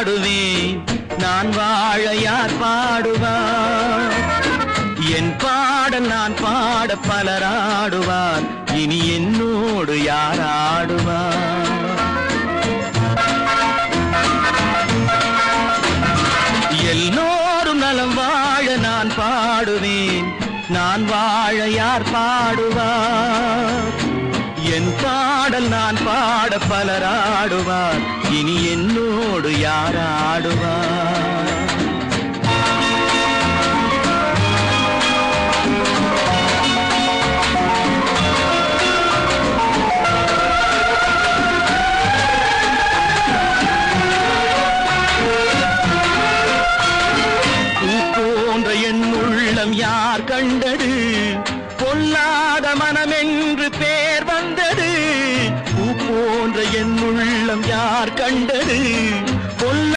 பாடுவேன் நான் வாழ யார் பாடுவார். என் பாட நான் பாட பலராடுவார். இனி என்னோடு யார் ஆடுவார்? எல்லோரும் நலம் வாழ நான் பாடுவேன். நான் வாழ யார் பாடுவார். என் பா பாடல் நான் பாட பலராடுவார். இனி என்னோடு யாராடுவார்? உள்ளம் யார் கண்டது? பொல்லாத மனமென்று பேர் போன்ற என் உள்ளம் யார் கண்டது?